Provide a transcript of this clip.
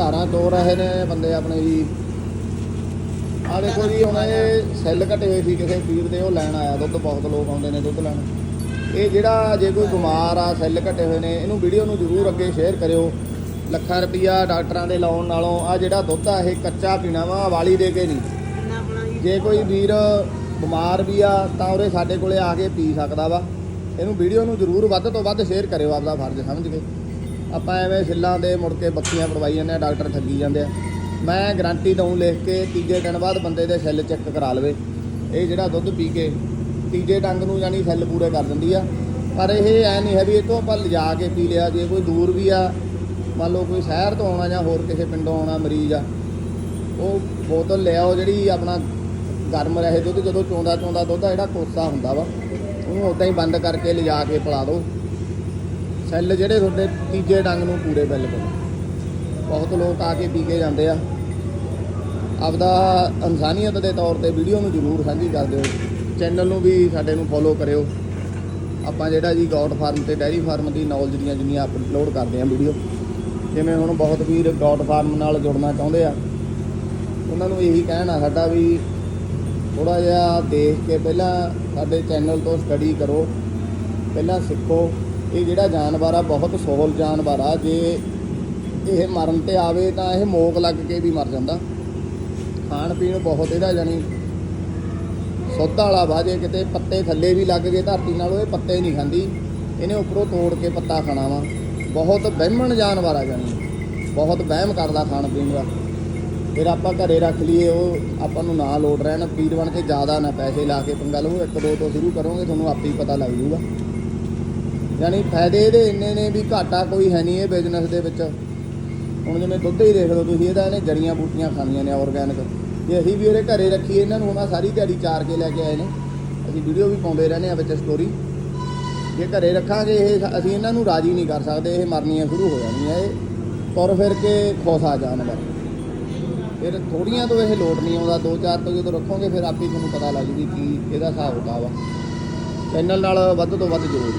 ਧਾਰਾਂ ਚੋ ਰਹੇ ਨੇ ਬੰਦੇ ਆਪਣੇ ਜੀ। ਆ ਦੇਖੋ ਜੀ ਹੁਣ ਇਹ ਸੈੱਲ ਘਟੇ ਹੋਏ ਸੀ ਕਿਸੇ ਵੀਰ ਦੇ ਉਹ ਲੈਣ ਆਇਆ ਦੁੱਧ ਬਹੁਤ ਲੋਕ ਆਉਂਦੇ ਨੇ ਦੁੱਧ ਲੈਣ। ਇਹ ਜਿਹੜਾ ਜੇ ਕੋਈ ਬਿਮਾਰ ਆ ਸੈੱਲ ਘਟੇ ਹੋਏ ਨੇ ਇਹਨੂੰ ਵੀਡੀਓ ਨੂੰ ਜ਼ਰੂਰ ਅੱਗੇ ਸ਼ੇਅਰ ਕਰਿਓ। ਲੱਖਾਂ ਰੁਪਈਆ ਡਾਕਟਰਾਂ ਦੇ ਲਾਉਣ ਨਾਲੋਂ ਆ ਜਿਹੜਾ ਦੁੱਧ ਆ ਇਹ ਕੱਚਾ ਪੀਣਾ ਵਾ ਵਾਲੀ ਦੇ ਕੇ ਨਹੀਂ। ਜੇ ਕੋਈ ਵੀਰ ਬਿਮਾਰ ਵੀ ਆ ਤਾਂ ਉਹਦੇ ਸਾਡੇ ਕੋਲੇ ਆ ਕੇ ਪੀ ਸਕਦਾ ਵਾ। ਇਹਨੂੰ ਵੀਡੀਓ ਨੂੰ ਜ਼ਰੂਰ ਵੱਧ ਤੋਂ ਵੱਧ ਸ਼ੇਅਰ ਕਰਿਓ ਆਪਦਾ ਫਰਜ਼ ਸਮਝ ਕੇ। ਆਪਾਂ ਐਵੇਂ ਛਿੱਲਾਂ ਦੇ ਮੁੜ ਕੇ ਬੱਕੀਆਂ ਪੜਵਾਈ ਜਾਂਦੇ ਆ, ਡਾਕਟਰ ਠੱਗੀ ਜਾਂਦੇ ਆ। ਮੈਂ ਗਾਰੰਟੀ ਦਊਂ ਲਿਖ ਕੇ ਤੀਜੇ ਦਿਨ ਬਾਅਦ ਬੰਦੇ ਦੇ ਸੈੱਲ ਚੈੱਕ ਕਰਾ ਲਵੇ। ਇਹ ਜਿਹੜਾ ਦੁੱਧ ਪੀ ਕੇ ਤੀਜੇ ਡੰਗ ਨੂੰ ਯਾਨੀ ਸੈੱਲ ਪੂਰੇ ਕਰ ਦਿੰਦੀ ਆ। ਪਰ ਇਹ ਐ ਨਹੀਂ ਹੈ ਵੀ ਇਹ ਤੋਂ ਆਪਾਂ ਲਿਜਾ ਕੇ ਪੀ ਲਿਆ, ਜੇ ਕੋਈ ਦੂਰ ਵੀ ਆ, ਮੰਨ ਲਓ ਕੋਈ ਸ਼ਹਿਰ ਤੋਂ ਆਉਣਾ ਜਾਂ ਹੋਰ ਕਿਸੇ ਪਿੰਡੋਂ ਆਉਣਾ ਮਰੀਜ਼ ਆ, ਉਹ ਬੋਤਲ ਲਿਆਓ ਜਿਹੜੀ ਆਪਣਾ ਗਰਮ ਰਹੇ ਦੁੱਧ, ਜਦੋਂ ਚੋਂਦਾ ਚੋਂਦਾ ਦੁੱਧ ਆ, ਜਿਹੜਾ ਕੋਸਾ ਹੁੰਦਾ ਵਾ, ਉਹਨੂੰ ਉਦਾਂ ਹੀ ਬੰਦ ਕਰਕੇ ਲਿਜਾ ਕੇ ਪਿਲਾ ਦਿਓ। ਸੈੱਲ ਜਿਹੜੇ ਤੁਹਾਡੇ ਤੀਜੇ ਡੰਗ ਨੂੰ ਪੂਰੇ ਬਿਲਕੁਲ ਬਹੁਤ ਲੋਕ ਆ ਕੇ ਪੀ ਕੇ ਜਾਂਦੇ ਆ। ਆਪਦਾ ਇਨਸਾਨੀਅਤ ਦੇ ਤੌਰ ਤੇ ਵੀਡੀਓ ਨੂੰ ਜ਼ਰੂਰ ਸਾਂਝੀ ਕਰ ਦਿਓ। ਚੈਨਲ ਨੂੰ ਵੀ ਸਾਡੇ ਨੂੰ ਫੋਲੋ ਕਰਿਓ। ਆਪਾਂ ਜਿਹੜਾ ਜੀ ਗੌਡ ਫਾਰਮ ਤੇ ਡੈਰੀ ਫਾਰਮ ਦੀ ਨੌਲੇਜ ਦੀਆਂ ਜਿੰਨੀਆਂ ਅਪਲੋਡ ਕਰਦੇ ਆ ਵੀਡੀਓ, ਜਿਵੇਂ ਹੁਣ ਬਹੁਤ ਵੀਰ ਗੌਡ ਫਾਰਮ ਨਾਲ ਜੁੜਨਾ ਚਾਹੁੰਦੇ ਆ। ਉਹਨਾਂ ਨੂੰ ਇਹੀ ਕਹਿਣਾ ਸਾਡਾ ਵੀ ਥੋੜਾ ਜਿਹਾ ਦੇਖ ਕੇ ਪਹਿਲਾਂ ਸਾਡੇ ਚੈਨਲ ਤੋਂ ਸਟੱਡੀ ਕਰੋ। ਪਹਿਲਾਂ ਸਿੱਖੋ। ਇਹ ਜਿਹੜਾ ਜਾਨਵਰ ਆ, ਬਹੁਤ ਸੋਹਲ ਜਾਨਵਰ ਆ, ਜੇ ਇਹ ਮਰਨ ਤੇ ਆਵੇ ਤਾਂ ਇਹ ਮੋਕ ਲੱਗ ਕੇ ਵੀ ਮਰ ਜਾਂਦਾ। ਖਾਣ ਪੀਣ ਬਹੁਤ ਇਹਦਾ ਜਾਨੀ ਸੁੱਧ ਵਾਲਾ ਵਾ, ਜੇ ਕਿਤੇ ਪੱਤੇ ਥੱਲੇ ਵੀ ਲੱਗ ਗਏ, ਧਰਤੀ ਨਾਲ ਉਹ ਇਹ ਪੱਤੇ ਨਹੀਂ ਖਾਂਦੀ। ਇਹਨੇ ਉੱਪਰੋਂ ਤੋੜ ਕੇ ਪੱਤਾ ਖਾਣਾ ਵਾ। ਬਹੁਤ ਵਹਿਮਣ ਜਾਨਵਰ ਆ ਜਾਨੀ ਬਹੁਤ ਵਹਿਮ ਕਰਦਾ ਖਾਣ ਪੀਣ ਦਾ। ਫਿਰ ਆਪਾਂ ਘਰੇ ਰੱਖ ਲਈਏ, ਉਹ ਆਪਾਂ ਨੂੰ ਨਾ ਲੋਡ ਰਹਿਣ, ਪੀਰ ਬਣ ਕੇ ਜ਼ਿਆਦਾ ਨਾ ਪੈਸੇ ਲਾ ਕੇ ਪੰਗਾ ਲਓ ਇੱਕ ਦੋ ਤੋਂ ਸ਼ੁਰੂ ਕਰੋਗੇ, ਤੁਹਾਨੂੰ ਆਪੇ ਹੀ ਪਤਾ ਲੱਗ ਜੂਗਾ ਯਾਨੀ ਫਾਇਦੇ ਇਹਦੇ ਇੰਨੇ ਨੇ ਵੀ ਘਾਟਾ ਕੋਈ ਹੈ ਨਹੀਂ ਇਹ ਬਿਜ਼ਨਸ ਦੇ ਵਿੱਚ। ਹੁਣ ਜਿਵੇਂ ਦੁੱਧ ਹੀ ਦੇਖ ਲਓ ਤੁਸੀਂ ਇਹਦਾ ਇਹਨੇ ਜੜੀਆਂ ਬੂਟੀਆਂ ਖਾਣੀਆਂ ਨੇ ਆਰਗੈਨਿਕ ਜੇ ਅਸੀਂ ਵੀ ਉਹਦੇ ਘਰੇ ਰੱਖੀਏ, ਇਹਨਾਂ ਨੂੰ ਹੁਣ ਸਾਰੀ ਦਿਹਾੜੀ ਚਾਰ ਕੇ ਲੈ ਕੇ ਆਏ ਨੇ। ਅਸੀਂ ਵੀਡੀਓ ਵੀ ਪਾਉਂਦੇ ਰਹਿੰਦੇ ਆ ਵਿੱਚ ਸਟੋਰੀ ਜੇ ਘਰੇ ਰੱਖਾਂਗੇ, ਇਹ ਅਸੀਂ ਇਹਨਾਂ ਨੂੰ ਰਾਜੀ ਨਹੀਂ ਕਰ ਸਕਦੇ, ਇਹ ਮਰਨੀਆਂ ਸ਼ੁਰੂ ਹੋ ਜਾਣੀਆਂ, ਇਹ ਤੁਰ ਫਿਰ ਕੇ ਖੁਸ਼ ਆ ਜਾਨਵਰ। ਫਿਰ ਥੋੜੀਆਂ ਤੋਂ ਇਹ ਲੋਟ ਨਹੀਂ ਆਉਂਦਾ, ਦੋ ਚਾਰ ਤੋਂ ਜਦੋਂ ਰੱਖੋਗੇ, ਫਿਰ ਆਪੇ ਤੁਹਾਨੂੰ ਪਤਾ ਲੱਗ ਜੂਗੀ ਕੀ ਇਹਦਾ ਹਿਸਾਬ ਕਿਤਾਬ ਆ। ਚੈਨਲ ਨਾਲ ਵੱਧ ਤੋਂ ਵੱਧ ਜੋੜੋ